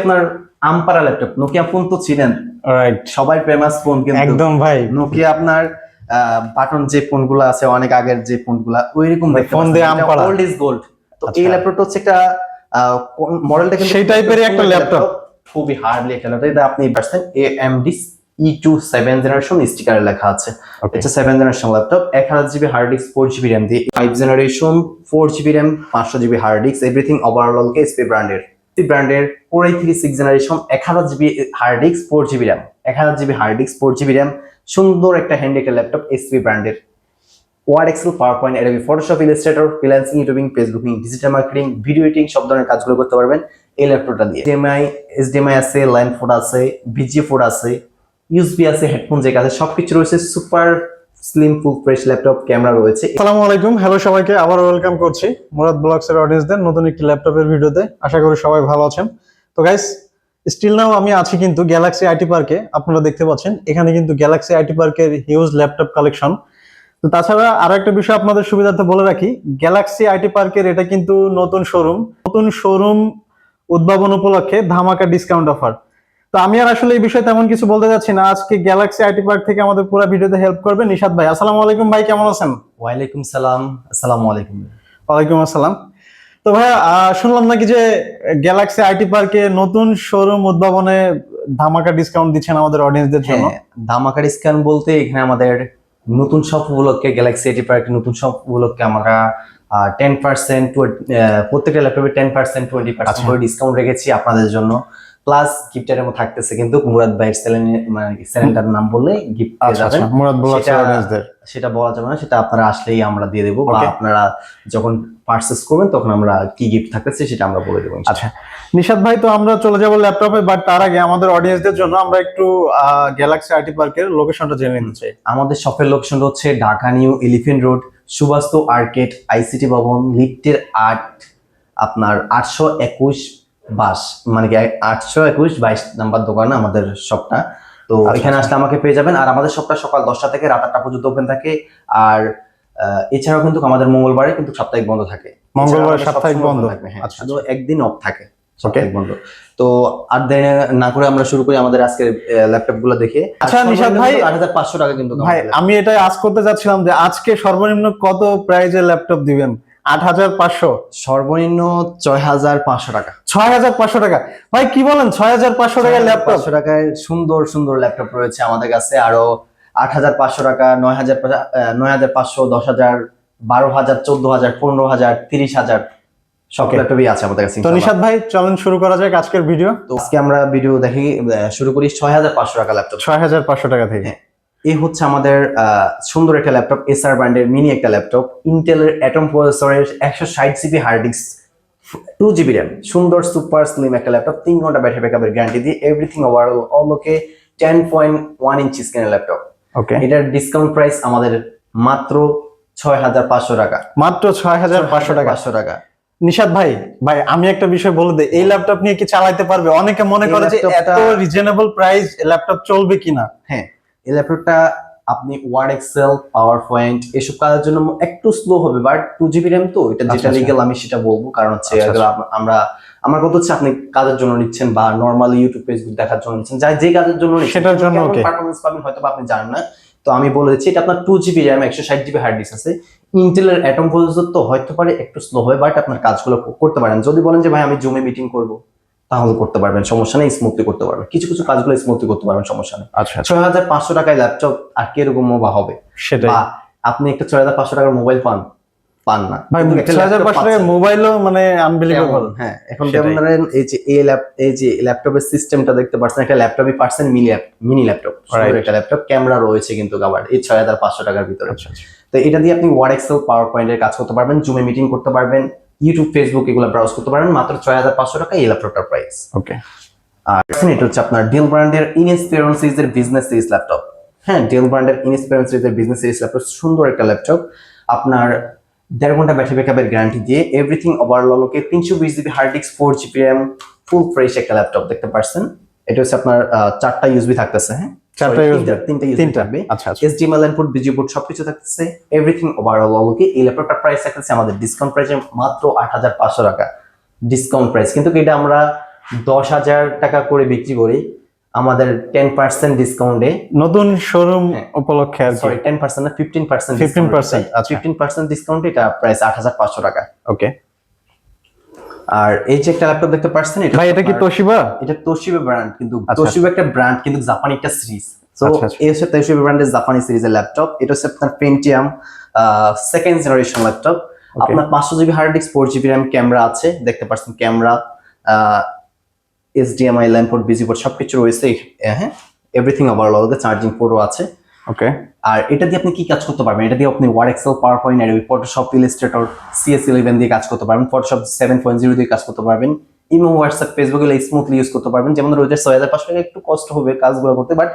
আপনার আমপারা laptop Nokia phone তো ছিলেন। রাইট সবাই ফেমাস ফোন কিন্তু। একদম ভাই। নোকিয়া আপনার বাটন যে ফোন ফোনগুলো আছে অনেক আগের যে ফোনগুলা ওইরকম ফোন দিয়ে আম পাড়া। ওল্ড ইজ গোল্ড তো আচ্ছা। এই ল্যাপটপটা হচ্ছে একটা মডেলটা কিন্তু সেই টাইপেরই একটা ল্যাপটপ খুবই হার্ডলি একটা ল্যাপটপ এটা আপনি পাচ্ছেন AMD E two seven generation স্টিকারে লেখা আছে। এটা সেভেন জেনারেশন ল্যাপটপ এক হাজার GB hard disk four GB RAM দিয়ে। Five generation four GB RAM পাঁচশো GB hard disk everything overall কে এসপি ব্র্যান্ডের ব্র্যান্ডের four eight three six generation এক হাজার GB hard disk four GB RAM এক হাজার GB hard disk four GB RAM সুন্দর একটা হ্যান্ডি একটা ল্যাপটপ এসপি ব্র্যান্ডের Word Excel PowerPoint Adobe Photoshop Illustrator freelancing YouTubing Facebooking digital marketing video editing সব ধরনের কাজগুলো করতে পারবেন এই ল্যাপটপটা দিয়ে। HDMI এইচডিএমআই আছে লাইন ফোর আছে ভিজি ফোর আছে ইউএসবি আছে হেডফোন যে কাছে সবকিছু রয়েছে super slim full fresh laptop camera রয়েছে। আসসালামু আলাইকুম হ্যালো সবাইকে আবার ওয়েলকাম করছি মুরাদ ব্লগস এর অডিয়েন্সদের নতুন একটি ল্যাপটপের ভিডিওতে। আশা করি সবাই ভালো আছেন। তো গাইস স্টিল নাও আমি আছি কিন্তু গ্যালাক্সি আইটি পার্কে আপনারা দেখতে পাচ্ছেন, এখানে কিন্তু গ্যালাক্সি আইটি পার্কের হিউজ ল্যাপটপ কালেকশন তো তাছাড়া আরও একটা বিষয় আপনাদের সুবিধার্থে বলে রাখি গ্যালাক্সি আইটি পার্কের এটা কিন্তু নতুন শোরুম নতুন শোরুম উদ্ভাবন উপলক্ষে ধামাকা ডিসকাউন্ট অফার তো আমি আর আসলে এই বিষয়ে তেমন কিছু বলতে যাচ্ছি না। আজকে গ্যালাক্সি আইটি পার্ক থেকে আমাদের পুরো ভিডিওতে হেল্প করবে নিশাদ ভাই। আসসালামু আলাইকুম ভাই কেমন আছেন? ওয়ালাইকুম সালাম আসসালামু আলাইকুম। ওয়ালাইকুম আসসালাম। তো ভাইয়া শুনলাম নাকি যে গ্যালাক্সি আইটি পার্কে নতুন শোরুম উদ্ভাবনে ধামাকা ডিসকাউন্ট দিচ্ছেন আমাদের অডিয়েন্সদের জন্য। ধামাকা ধামাকার স্ক্যান বলতে এখানে আমাদের নতুন সব উপলক্ষে গ্যালাক্সি আইটি পার্ক নতুন সব উপলক্ষে আমরা টেন পার্সেন্ট প্রত্যেকটা ল্যাপটপে টেন পার্সেন্ট টোয়েন্টি পার্সেন্ট। করে ডিসকাউন্ট রেখেছি আপনাদের জন্য। প্লাস গিফটের মধ্যে থাকতেছে কিন্তু মুরাদ ভাইয়ের সেলেন মানে চ্যানেলটার নাম বললে গিফট পেয়ে আচ্ছা যাবেন। আচ্ছা মুরাদ ব্লগস সেটা- বলা যাবে না সেটা আপনারা আসলেই আমরা দিয়ে দেবো বা আপনারা যখন পার্সেস করবেন তখন আমরা কি গিফট থাকতেছে সেটা আমরা বলে দেবো আচ্ছা নিশাদ ভাই তো আমরা চলে যাব ল্যাপটপে বাট তার আগে আমাদের অডিয়েন্সদের জন্য আমরা একটু গ্যালাক্সি আইটি পার্কের লোকেশনটা জেনে নিতে চাই। আমাদের শপের লোকেশন হচ্ছে Dhaka new Elephant road Subastu arcade ICT ভবন লিফটের আট আপনার আটশো একুশ বাস মানে কি আটশো একুশ বাইশ নাম্বার দোকান আমাদের শপটা তো আচ্ছা, এখানে আচ্ছা। আসলে আমাকে পেয়ে যাবেন। আর আমাদের শপটা সকাল দশটা থেকে রাত আটটা পর্যন্ত ওপেন থাকে। আর এছাড়াও কিন্তু আমাদের মঙ্গলবারে কিন্তু সাপ্তাহিক বন্ধ থাকে। মঙ্গলবার সাপ্তাহিক বন্ধ। থাকবে, হ্যাঁ আচ্ছা, শুধু একদিন অফ থাকে সাপ্তাহিক বন্ধ। তো আর দেরি না করে আমরা শুরু করি আমাদের আজকের ল্যাপটপগুলো দেখে। আচ্ছা, নিশাদ ভাই- আট হাজার পাঁচশো টাকা কিন্তু ভাই আমি এটাই আজ করতে চাচ্ছিলাম যে আজকে সর্বনিম্ন কত প্রাইজের ল্যাপটপ দিবেন? আট হাজার পাঁচশো। সর্বনিম্ন ছয় হাজার পাঁচশো টাকা। ছয় হাজার পাঁচশো টাকা। ভাই কি বলেন? ছয় হাজার পাঁচশো টাকার ল্যাপটপ পাঁচশো টাকায় সুন্দর সুন্দর ল্যাপটপ রয়েছে আমাদের কাছে। আরও আট হাজার পাঁচশো টাকা নয় হাজার নয় হাজার পাঁচশো দশ হাজার বারো হাজার চোদ্দ হাজার পনেরো হাজার তিরিশ হাজার সব ল্যাপটপই আছে আমাদের কাছে তো নিশাদ ভাই চলেন শুরু করা যাক আজকের ভিডিও। তো আজকে আমরা ভিডিও দেখি শুরু করি ছয় হাজার পাঁচশো টাকা ল্যাপটপ। ছয় হাজার পাঁচশো টাকা থেকে। এই হচ্ছে আমাদের সুন্দর একটা ল্যাপটপ এসআর ব্র্যান্ডের মিনি একটা ল্যাপটপ। ইন্টেলের অ্যাটম প্রসেসরের একশো ষাট GB hard disk two GB RAM সুন্দর সুপার স্লিম একটা ল্যাপটপ তিন ঘণ্টা ব্যাটারি ব্যাকআপের গ্যারান্টি দিয়ে everything overall all okay ten point one inch স্ক্রিনের ল্যাপটপ। ওকে এটার ডিসকাউন্ট প্রাইস আমাদের মাত্র ছয় হাজার পাঁচশো টাকা। মাত্র ছয় হাজার পাঁচশো টাকা। পাঁচশো টাকা। নিশাদ ভাই ভাই আমি একটা বিষয় বলে দিই এই ল্যাপটপ নিয়ে কি চালাতে পারবে? অনেকে মনে করে যে এত রিজনেবল প্রাইস ল্যাপটপ চলবে কিনা। হ্যাঁ। এই ল্যাপটপটা আপনি ওয়ার্ড এক্সেল পাওয়ার পয়েন্ট এসব কাজের জন্য একটু স্লো হবে বাট টু জিবি র্যাম তো এটা আচ্ছা, যেটা আচ্ছা। লিগেল আমি সেটা বলব কারণ হচ্ছে আচ্ছা, আমরা আমার কথা হচ্ছে আপনি কাজের জন্য নিচ্ছেন বা নর্মালি ইউটিউব ফেসবুক দেখার জন্য নিচ্ছেন যাই যে কাজের জন্য সেটার জন্য. পারফরমেন্স পাবেন হয়তো আপনি জানেন না। তো আমি বলে দিচ্ছি এটা আপনার টু জিবি র্যাম একশো ষাট জিবি হার্ড ডিস্ক আছে। ইন্টেলের অ্যাটম প্রসেসর তো হয়তো পারে একটু স্লো হয় বাট আপনার কাজগুলো করতে পারেন। যদি বলেন যে ভাই আমি জুমে মিটিং করব। তাহলে করতে পারবেন সমস্যা নেই স্মুথলি করতে পারবেন। কিছু কিছু কাজগুলো স্মুথলি করতে পারবেন সমস্যা নেই। আচ্ছা ছয় হাজার পাঁচশো টাকায় ল্যাপটপ আর কীরকম বা হবে? সেটাই। আপনি একটা ছয় হাজার পাঁচশো টাকার মোবাইল পান পান না। ভাই ছয় হাজার পাঁচশো টাকা মোবাইলও মানে আনবিলিভেবল হ্যাঁ এখন যেমন ধরেন এই যে এই ল্যাপ এই যে ল্যাপটপের সিস্টেমটা দেখতে পাচ্ছেন একটা ল্যাপটপই পাচ্ছেন মিনি মিনি ল্যাপটপ একটা ল্যাপটপ ক্যামেরা রয়েছে কিন্তু আবার এই ছয় হাজার পাঁচশো টাকার ভিতরে। আচ্ছা আচ্ছা। তো এটা দিয়ে আপনি ওয়ার্ড এক্সেল পাওয়ার পয়েন্টের কাজ করতে পারবেন জুমে মিটিং করতে পারবেন। ইউটিউব ফেসবুক এগুলো ব্রাউজ করতে পারবেন মাত্র ছয় হাজার পাঁচশো টাকা এই ল্যাপটপটার প্রাইস ওকে আর এটা হচ্ছে আপনার ডেল ব্র্যান্ডের ইনএক্সপিরিয়েন্স সিরিজের বিজনেস সিরিজ ল্যাপটপ হ্যাঁ ডেল ব্র্যান্ডের ইনএক্সপিরিয়েন্স সিরিজের বিজনেস সিরিজ ল্যাপটপ সুন্দর একটা ল্যাপটপ আপনার দেড় ঘণ্টা ব্যাটারি ব্যাকআপের গ্যারান্টি দিয়ে এভরিথিং ওভারঅল ওকে তিনশো বিশ GB hard disk four GB RAM full fresh একটা ল্যাপটপ দেখতে পারছেন। এটা হচ্ছে আপনার চারটা ইউএসবি থাকতেছে হ্যাঁ? চারটা তিনটা- তিনটা তিনটা। থাকবে। আচ্ছা আচ্ছা। এইচডিএমএল ইনপুট সবকিছু থাকতেছে। এভরিথিং ওভারঅল ওকে এই ল্যাপটপটার প্রাইস থাকতেছে আমাদের ডিসকাউন্ট প্রাইসে মাত্র আট হাজার পাঁচশো টাকা। ডিসকাউন্ট প্রাইস কিন্তু এটা আমরা দশ হাজার টাকা করে বিক্রি করি আমাদের টেন পার্সেন্ট ডিসকাউন্টে নতুন শোরুম হ্যাঁ। উপলক্ষে সরি টেন পার্সেন্ট না ফিফটিন পার্সেন্ট 15% আচ্ছা। ফিফটিন পার্সেন্ট ডিসকাউন্ট এটা প্রাইস আট হাজার পাঁচশো টাকা। ওকে আর এই যে একটা ল্যাপটপ দেখতে পাচ্ছেন এটা ভাই এটা কি তোশিবা এটা তোশিবা ব্র্যান্ড কিন্তু আচ্ছা। তোশিবা একটা ব্র্যান্ড কিন্তু জাপানি একটা সিরিজ তো আচ্ছা, আচ্ছা। এই হচ্ছে তোশিবা ব্র্যান্ডের জাপানি সিরিজের ল্যাপটপ এটা হচ্ছে আপনার পেন্টিয়াম সেকেন্ড জেনারেশন ল্যাপটপ আপনার পাঁচশো GB hard disk four GB RAM camera আছে। দেখতে পাচ্ছেন camera HDMI LAN port BG port সবকিছু রয়েছে হ্যাঁ? এভরিথিং ওভারঅল চার্জিং পোর্টও আছে। ওকে আর এটা দিয়ে আপনি কি কাজ করতে পারবেন? এটা দিয়ে আপনি Word Excel PowerPoint Adobe Photoshop Illustrator CS eleven দিয়ে কাজ করতে পারবেন। ফটোশপ সেভেন পয়েন্ট জিরো দিয়ে কাজ করতে পারবেন। ইমো হোয়াটসঅ্যাপ ফেসবুক এগুলো স্মুথলি ইউজ করতে পারবেন। যেমন রোজের ছয় হাজার পাঁচশো টাকা একটু কষ্ট হবে কাজগুলো করতে বাট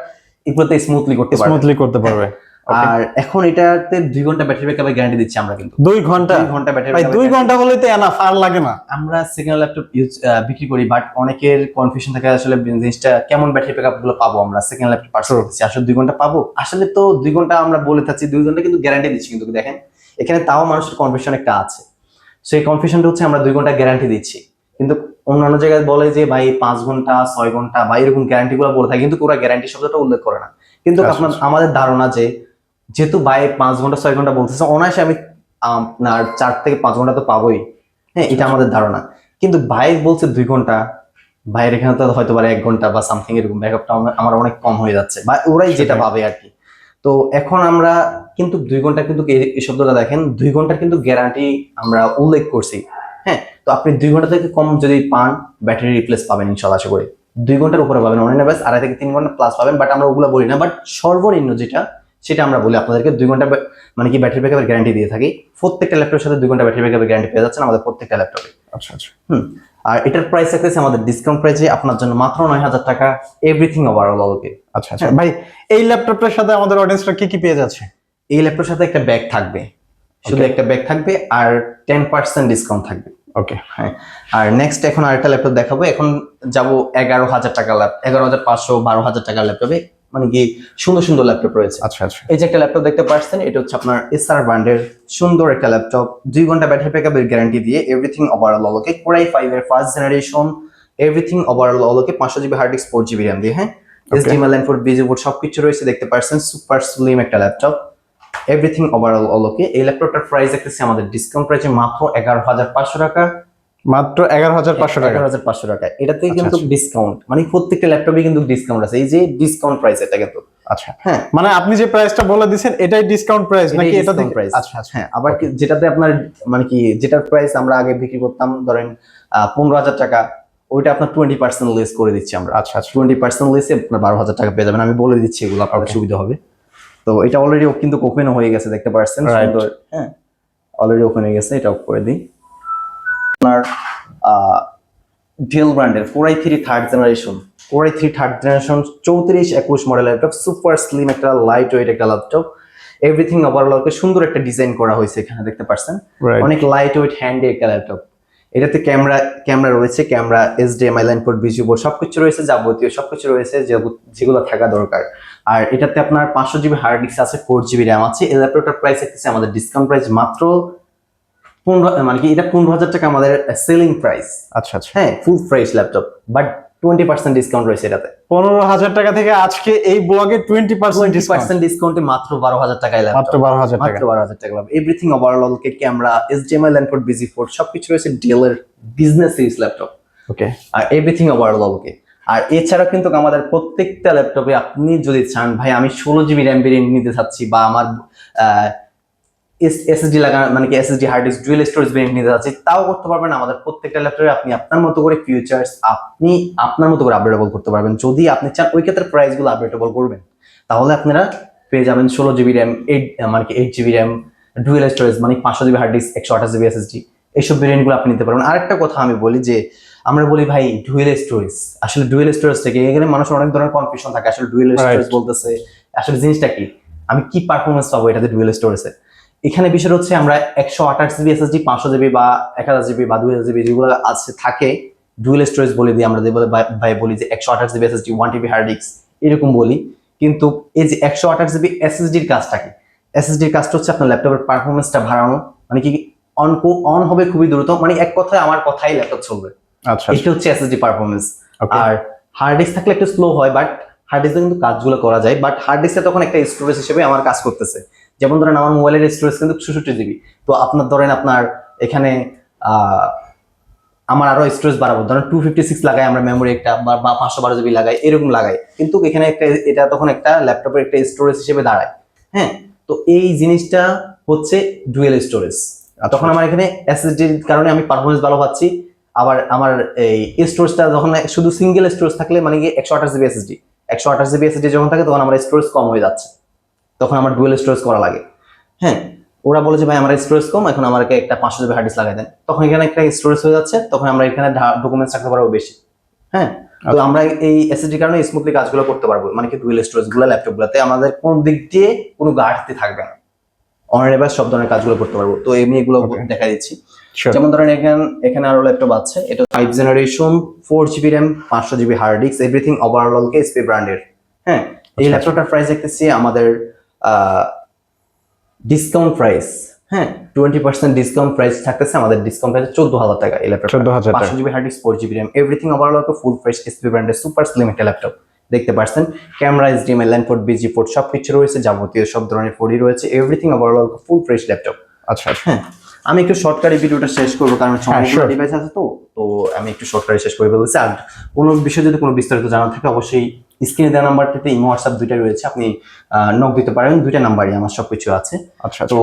এগুলোতে স্মুথলি করতে স্মুথলি করতে পারবে. আর এখন এটাতে দুই ঘণ্টা ব্যাটারি ব্যাকআপের গ্যারান্টি দিচ্ছি আমরা কিন্তু। দুই ঘণ্টা? দুই ঘণ্টা ব্যাটারি ভাই দুই ঘণ্টা হলে তো এনা ফার লাগে না। আমরা সেকেন্ড ল্যাপটপ ইউজ বিক্রি করি বাট অনেকের কনফিউশন থাকে আসলে জিনিসটা কেমন ব্যাটারি ব্যাকআপগুলো পাবো আমরা সেকেন্ড ল্যাপটপ পার্সেল করতেছি আসলে দুই ঘণ্টা পাবো? আসলে তো দুই ঘণ্টা আমরা বলে থাকছি দুই ঘণ্টা কিন্তু গ্যারান্টি দিচ্ছি কিন্তু দেখেন এখানে তাও মানুষের কনফিউশন একটা আছে। সেই কনফিউশনটা হচ্ছে আমরা দুই ঘণ্টা গ্যারান্টি দিচ্ছি। কিন্তু অন্যান্য জায়গায় বলে যে ভাই পাঁচ ঘণ্টা ছয় ঘণ্টা বা এরকম গ্যারান্টি গুলো বলে থাকে। কিন্তু ওরা গ্যারান্টি শব্দটা উল্লেখ করে না। কিন্তু আপনার। আমাদের ধারণা যে যেহেতু ভাই পাঁচ ঘণ্টা ছয় ঘণ্টা বলতেছে অনায়াসে আমি আপনার চার থেকে পাঁচ ঘণ্টা তো পাবোই। হ্যাঁ এটা আমাদের ধারণা। কিন্তু ভাই বলছে দুই ঘণ্টা ভাইয়ের এখানে তো হয়তো পারে এক ঘণ্টা বা সামথিং এরকম ব্যাকআপটা আমার অনেক কম হয়ে যাচ্ছে। বা ওরাই যেটা। ভাবে আর কি তো এখন আমরা কিন্তু দুই ঘণ্টা কিন্তু এই- এই শব্দটা দেখেন দুই ঘণ্টার কিন্তু গ্যারান্টি আমরা উল্লেখ করছি। হ্যাঁ তো আপনি দুই ঘণ্টা থেকে কম যদি পান ব্যাটারি রিপ্লেস পাবেন ইনশাল্লাহ আশা করি। দুই ঘণ্টার উপরে পাবেন অনেক ব্যাস আড়াই থেকে তিন ঘণ্টা প্লাস পাবেন বাট আমরা ওগুলো বলি না। বাট সর্বনিম্ন যেটা সেটা আমরা বলি আপনাদেরকে দুই ঘণ্টা মানে কি ব্যাটারি ব্যাকআপের গ্যারান্টি দিয়ে থাকি। প্রত্যেকটা ল্যাপটপের সাথে দুই ঘণ্টা ব্যাটারি ব্যাকআপের গ্যারান্টি পেয়ে যাচ্ছেন আমাদের প্রত্যেকটা ল্যাপটপে আচ্ছা আচ্ছা। হুম। আর এটার প্রাইস থাকতেছে আমাদের ডিসকাউন্ট প্রাইসে আপনার জন্য মাত্র নয় হাজার টাকা এভরিথিং ওভারঅল অলকে আচ্ছা আচ্ছা। ভাই এই ল্যাপটপটার সাথে আমাদের অডিয়েন্সরা কি কি পেয়ে যাচ্ছে? এই ল্যাপটপের সাথে একটা ব্যাগ থাকবে। শুধু একটা ব্যাগ থাকবে আর টেন পার্সেন্ট ডিসকাউন্ট থাকবে। ওকে হ্যাঁ। আর নেক্সট এখন আরেকটা ল্যাপটপ দেখাবো। এখন যাব এগারো হাজার টাকা ল্যাপ এগারো হাজার পাঁচশো বারো হাজার টাকার ল্যাপটপে মানে কি সুন্দর সুন্দর ল্যাপটপ রয়েছে। আচ্ছা আচ্ছা। এই যে একটা ল্যাপটপ দেখতে পাচ্ছেন এটা হচ্ছে আপনার এসআর ব্র্যান্ডের সুন্দর একটা ল্যাপটপ দুই ঘণ্টা ব্যাটারি ব্যাকআপের গ্যারান্টি দিয়ে everything overall all okay Core i five এর first generation everything overall all okay পাঁচশো GB hard disk four GB RAM দিয়ে হ্যাঁ? HDMI line four BG board সবকিছু রয়েছে দেখতে পাচ্ছেন সুপার স্লিম একটা laptop everything overall all okay এই ল্যাপটপটার প্রাইস দেখতেছি আমাদের ডিসকাউন্ট প্রাইসে মাত্র এগারো হাজার পাঁচশো টাকা। মাত্র এগারো হাজার পাঁচশো টাকা। হাজার পাঁচশো টাকা। এটাতে আচ্ছা, কিন্তু ডিসকাউন্ট মানে প্রত্যেকটা ল্যাপটপে কিন্তু ডিসকাউন্ট আছে। এই যে ডিসকাউন্ট প্রাইস এটা কিন্তু। আচ্ছা। হ্যাঁ। মানে আপনি যে প্রাইসটা বলে দিচ্ছেন এটাই ডিসকাউন্ট প্রাইস নাকি এটা থেকে price। আচ্ছা আচ্ছা। হ্যাঁ আবার যেটাতে আপনার মানে কি যেটার প্রাইস আমরা আগে বিক্রি করতাম ধরেন পনেরো হাজার টাকা ওইটা আপনার টোয়েন্টি পার্সেন্ট লেস করে দিচ্ছি আমরা। আচ্ছা আচ্ছা। টোয়েন্টি পার্সেন্ট লেসে আপনার বারো হাজার টাকা পেয়ে যাবেন। আমি বলে দিচ্ছি এগুলো Okay. সুবিধা হবে। তো এটা অলরেডি কিন্তু ওপেন হয়ে গেছে দেখতে পাচ্ছেন সুন্দর। হ্যাঁ। অলরেডি ওপেন হয়ে গেছে এটা অফ করে দিই। আপনার ডেল ব্র্যান্ডের four I three third generation four I three third generation চৌত্রিশ একুশ মডেল ল্যাপটপ সুপার স্লিম একটা লাইট ওয়েট একটা ল্যাপটপ এভরিথিং ওভারঅলকে সুন্দর একটা ডিজাইন করা হয়েছে এখানে দেখতে পাচ্ছেন অনেক লাইট ওয়েট হ্যান্ডি একটা ল্যাপটপ এটাতে ক্যামেরা ক্যামেরা রয়েছে camera HDMI line port BG board সবকিছু রয়েছে যাবতীয় সবকিছু রয়েছে যেগুলো থাকা দরকার। আর এটাতে আপনার পাঁচশো জিবি হার্ড ডিস্ক আছে ফোর জিবি র্যাম আছে। এই ল্যাপটপটার প্রাইস দেখতেছে আমাদের ডিসকাউন্ট প্রাইস মাত্র পনেরো মানে কি এটা পনেরো হাজার টাকা আমাদের সেলিং প্রাইস আচ্ছা আচ্ছা। হ্যাঁ full price laptop but twenty percent discount রয়েছে এটাতে। পনেরো হাজার টাকা থেকে আজকে এই ব্লগে টোয়েন্টি পার্সেন্ট ডিসকাউন্ট পার্সেন্ট ডিসকাউন্টে মাত্র বারো হাজার টাকায় মাত্র বারো হাজার মাত্র বারো হাজার টাকা পাবে everything overall okay camera HDMI LAN port BG port সবকিছু রয়েছে ডেলের বিজনেস সিরিজ ল্যাপটপ ওকে আর এভরিথিং ওভারঅল ওকে আর এছাড়া কিন্তু আমাদের প্রত্যেকটা ল্যাপটপে আপনি যদি চান ভাই আমি ষোলো জিবি র্যাম নিতে চাচ্ছি বা আমার এসএসডি লাগা মানে কি SSD hard disk dual storage variant নিতে চাচ্ছি তাও করতে পারবেন আমাদের প্রত্যেকটা ল্যাপটপে আপনি আপনার মতো করে ফিউচার্স আপনি আপনার মতো করে আপডেটেবল করতে পারবেন। যদি আপনি চান ওই ক্ষেত্রে প্রাইসগুলো আপডেটেবল করবেন তাহলে আপনারা পেয়ে যাবেন ষোলো জিবি র্যাম এইট মানে কি eight GB RAM dual storage মানে পাঁচশো জিবি হার্ড ডিস্ক একশো আঠাশ জিবি এসএসডি এইসব ভেরিয়েন্টগুলো আপনি নিতে পারবেন। আরেকটা কথা আমি বলি যে আমরা বলি ভাই ডুয়েল স্টোরেজ আসলে ডুয়েল স্টোরেজ থেকে এখানে মানুষের অনেক ধরনের কনফিউশন থাকে আসলে ডুয়েল. স্টোরেজ বলতেছে আসলে জিনিসটা কি? আমি কি পারফরমেন্স পাবো এটাতে ডুয়েল স্টোরেজে এখানে বিষয় হচ্ছে আমরা একশো আঠাশ জিবি এসএসডি পাঁচশো জিবি বা এক হাজার জিবি বা দুই হাজার জিবি যেগুলো আছে থাকে ডুয়েল স্টোরেজ বলে দিই আমরা ভাই- বলি যে একশো আঠাশ GB SSD one TB hard disk এরকম বলি। কিন্তু এই যে একশো আঠাশ জিবি এসএসডির কাজটা কি? এসএসডির কাজটা হচ্ছে আপনার ল্যাপটপের পারফরমেন্সটা বাড়ানো মানে কি অন অন হবে খুবই দ্রুত মানে এক কথায় আমার কথাই ল্যাপটপ চলবে। আচ্ছা এটা হচ্ছে এসএসডি পারফরমেন্স আর হার্ড ডিস্ক থাকলে একটু স্লো হয় বাট হার্ড ডিস্কে কিন্তু কাজগুলো করা যায় বাট হার্ড ডিস্কে তখন একটা স্টোরেজ হিসেবে আমার কাজ করতেছে। যেমন ধরেন আমার মোবাইলের স্টোরেজ কিন্তু চৌষট্টি জিবি তো আপনার ধরেন আপনার এখানে আমার আরও স্টোরেজ বাড়াবো। ধরেন টু ফিফটি সিক্স লাগাই আমরা মেমোরি একটা, বা পাঁচশো বারো জিবি লাগাই, এরকম লাগাই। কিন্তু এখানে একটা, এটা তখন একটা ল্যাপটপের একটা স্টোরেজ হিসেবে দাঁড়ায়। হ্যাঁ? তো এই জিনিসটা হচ্ছে ডুয়েল স্টোরেজ তখন আমার এখানে এসএসডির কারণে আমি পারফরমেন্স ভালো পাচ্ছি। আবার আমার এই স্টোরেজটা যখন শুধু সিঙ্গেল স্টোরেজ থাকলে মানে কি একশো আঠাশ জিবি এসএসডি একশো আঠাশ জিবি এসএসডি যখন থাকে তখন আমার স্টোরেজ কম হয়ে যাচ্ছে। তখন আমার ডুয়েল স্টোরেজ করা লাগে। হ্যাঁ ওরা বলে যে ভাই আমার স্টোরেজ কম এখন আমাকে একটা পাঁচশো জিবি হার্ড ডিস্ক লাগাই দেন। তখন এখানে একটা স্টোরেজ হয়ে যাচ্ছে তখন আমরা এখানে ডকুমেন্টস রাখতে পারব বেশি। হ্যাঁ তো আমরা এই এসএসডি কারণে স্মুথলি কাজগুলো করতে পারব মানে কি ডুয়েল স্টোরেজগুলো ল্যাপটপ গুলোতে আমাদের কোন দিক দিয়ে কোনো ঘাটতি থাকবে না। অনারেবাস সব ধরনের কাজগুলো করতে পারব। তো এমনি এগুলো দেখা দিচ্ছি। যেমন ধরেন এখানে এখানে আরও ল্যাপটপ আছে এটা five generation four GB RAM পাঁচশো GB hard disk everything overall okay HP ব্র্যান্ডের হ্যাঁ এই আচ্ছা। ল্যাপটপটার প্রাইস দেখতেছি আমাদের ডিসকাউন্ট প্রাইস হ্যাঁ টোয়েন্টি পার্সেন্ট ডিসকাউন্ট প্রাইস থাকতেছে আমাদের ডিসকাউন্ট প্রাইস চোদ্দ হাজার টাকা এই ল্যাপটপ 14,000 টাকা। পাঁচশো GB hard disk four GB RAM everything overall full fresh HP ব্র্যান্ডের সুপার স্লিম একটা ল্যাপটপ দেখতে পাচ্ছেন camera HDMI LAN port BG port সব কিছু রয়েছে যাবতীয় সব ধরনের ফোরই রয়েছে everything overall full fresh laptop আচ্ছা হ্যাঁ আমি একটু শর্টকাটে ভিডিওটা শেষ করব কারণ হ্যাঁ, ডিভাইস আছে তো। তো আমি একটু শর্টকাটে শেষ করে ফেলছি আর কোনো বিষয়ে যদি কোনো বিস্তারিত জানা থাকে অবশ্যই স্ক্রিনে দেওয়া নাম্বারটিতে ইমো হোয়াটসঅ্যাপ দুইটা রয়েছে। আপনি নক দিতে পারেন। দুইটা নাম্বারই আমার সবকিছু আছে। আচ্ছা তো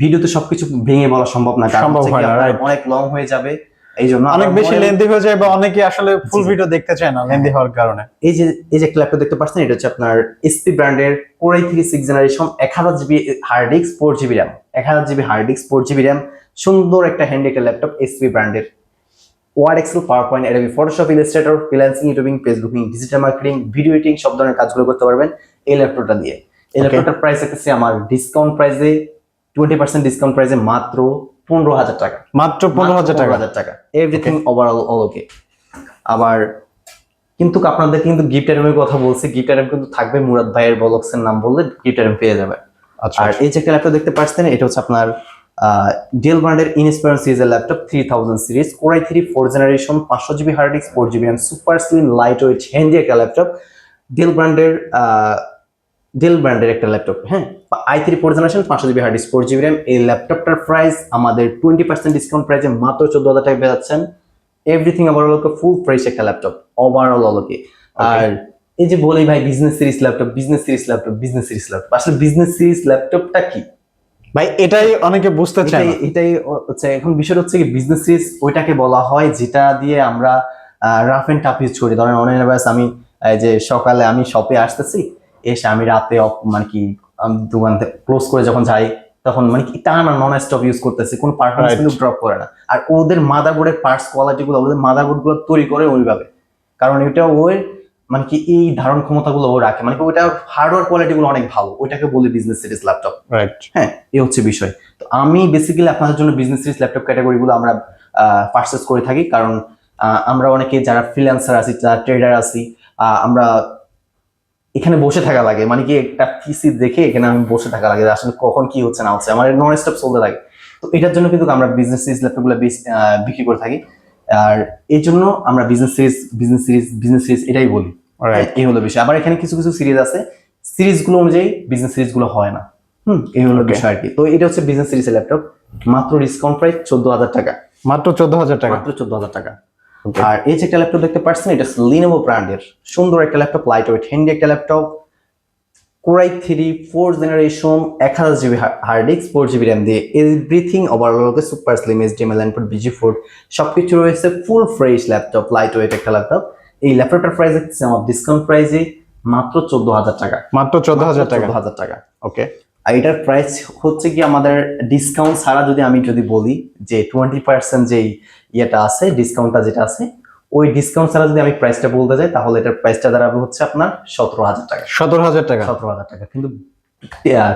ভিডিওতে সবকিছু ভেঙে বলা সম্ভব না কারণ হয়. অনেক লং হয়ে যাবে। এই জন্য অনেক বেশি লেন্দি হয়ে যায় বা অনেকে আসলে ফুল ভিডিও দেখতে চায় না লেন্দি হওয়ার কারণে। এই যে এই যে একটা ল্যাপটপ দেখতে পাচ্ছেন এটা হচ্ছে আপনার এসপি ব্র্যান্ডের core I three six generation এক হাজার GB hard disk four GB RAM এক হাজার GB hard disk four GB RAM সুন্দর একটা হ্যান্ডি একটা ল্যাপটপ এসপি ব্র্যান্ডের Word Excel PowerPoint Adobe Photoshop Illustrator freelancing YouTubing Facebooking digital marketing video editing সব ধরনের কাজগুলো করতে পারবেন এই ল্যাপটপটা দিয়ে। এই ল্যাপটপটার প্রাইস আছে আমার ডিসকাউন্ট প্রাইসে টোয়েন্টি পার্সেন্ট ডিসকাউন্ট প্রাইসে মাত্র পনেরো হাজার টাকা। মাত্র পনেরো হাজার টাকা? হাজার টাকা। এভরিথিং ওভারঅল অল ওকে আবার কিন্তু আপনাদের কিন্তু গিফট আইটেমের কথা বলছি গিফট আইটেম কিন্তু থাকবে মুরাদ ভাইয়ের বলক্সের নাম বললে গিফট আইটেম পেয়ে যাবে আচ্ছা আর এই যে একটা ল্যাপটপ দেখতে পাচ্ছেন এটা হচ্ছে আপনার ডেল ব্র্যান্ডের ইনস্পায়ার সিরিজের laptop three thousand series Core i three four generation পাঁচশো GB hard disk four GB RAM super slim lightweight handy একটা ল্যাপটপ ডেল ব্র্যান্ডের ডেল ব্র্যান্ডের একটা ল্যাপটপ হ্যাঁ? আই থ্রি ফোর জেনারেশন পাঁচশো GB hard disk four GB RAM এই ল্যাপটপটার price আমাদের টোয়েন্টি পার্সেন্ট ডিসকাউন্ট প্রাইসে মাত্র চোদ্দ হাজার টাকা পেয়ে এভরিথিং ওভারঅল ফুল ফ্রেশ একটা ল্যাপটপ ওভারঅল অলকে আর এই যে বলি ভাই business series laptop business series laptop business series laptop আসলে বিজনেস সিরিজ ল্যাপটপটা কি? ভাই এটাই অনেকে বুঝতে চায় এটাই হচ্ছে এখন বিষয় হচ্ছে কি বিজনেস সিরিজ ওইটাকে বলা হয় যেটা দিয়ে আমরা রাফ এন্ড টাফ ইউজ করি। ধরেন অনলাইন ব্যাস আমি এই যে সকালে আমি শপে আসতেছি এসে আমি রাতে মানে কি দোকান ক্লোজ করে যখন যাই তখন মানে কি টানা নন স্টপ ইউজ করতেছি কোনো পারফরমেন্স কিন্তু ড্রপ করে না। আর ওদের মাদারবোর্ডের পার্টস কোয়ালিটি গুলো ওদের মাদারবোর্ডগুলো তৈরি করে ওইভাবে। কারণ এটা ওই মানে কি এই ধারণ ক্ষমতাগুলো ও রাখে। মানে কি ওইটা হার্ডওয়্যার কোয়ালিটি গুলো অনেক ভালো ওইটাকে বলি বিজনেস সিরিজ ল্যাপটপ রাইট হ্যাঁ এই হচ্ছে বিষয়। তো আমি বেসিক্যালি আপনাদের জন্য বিজনেস সিরিজ ল্যাপটপ ক্যাটাগরিগুলো আমরা পারচেস করে থাকি। কারণ আমরা অনেকে যারা ফ্রিল্যান্সার আছি যারা ট্রেডার আছি আমরা এখানে বসে থাকা লাগে। মানে কি একটা পিসি দেখে এখানে আমি বসে থাকা লাগে আসলে কখন কি হচ্ছে না হচ্ছে। আমার নন স্টপ চলতে থাকে। তো এটার জন্য কিন্তু আমরা বিজনেস সিরিজ ল্যাপটপগুলো বিক্রি করে থাকি। আর এই জন্য আমরা business series business series business series এটাই বলি। এই হলো বিষয়। আবার এখানে কিছু কিছু সিরিজ আছে। সিরিজগুলো অনুযায়ী বিজনেস সিরিজগুলো হয় না। হুম এই হলো বিষয় আর কি। তো এটা হচ্ছে বিজনেস সিরিজের ল্যাপটপ মাত্র ডিসকাউন্ট প্রাইস চোদ্দ হাজার টাকা। মাত্র চোদ্দ হাজার টাকা। মাত্র চোদ্দ হাজার টাকা। আর এই যে একটা ল্যাপটপ দেখতে পাচ্ছেন এটা লিনোভো ব্র্যান্ডের সুন্দর একটা ল্যাপটপ লাইট ওয়েট হ্যান্ডি একটা laptop Core i three four generation এক হাজার GB hard disk four GB RAM দিয়ে everything overall super slim HDMI input BG four সবকিছু রয়েছে full fresh laptop light weight একটা ল্যাপটপ এই ল্যাপটপটার প্রাইস হচ্ছে আমার ডিসকাউন্ট প্রাইসে মাত্র চোদ্দ হাজার টাকা। মাত্র চোদ্দ হাজার টাকা। হাজার টাকা। ওকে আর এটার প্রাইস হচ্ছে কি আমাদের ডিসকাউন্ট ছাড়া যদি আমি যদি বলি যে টোয়েন্টি পার্সেন্ট যেই ইয়েটা আছে ডিসকাউন্টটা যেটা আছে ওই ডিসকাউন্ট ছাড়া যদি আমি প্রাইসটা বলতে যাই তাহলে এটার প্রাইসটা দাঁড়াবে হচ্ছে আপনার সতেরো হাজার টাকা। সতেরো হাজার টাকা। সতেরো হাজার টাকা। কিন্তু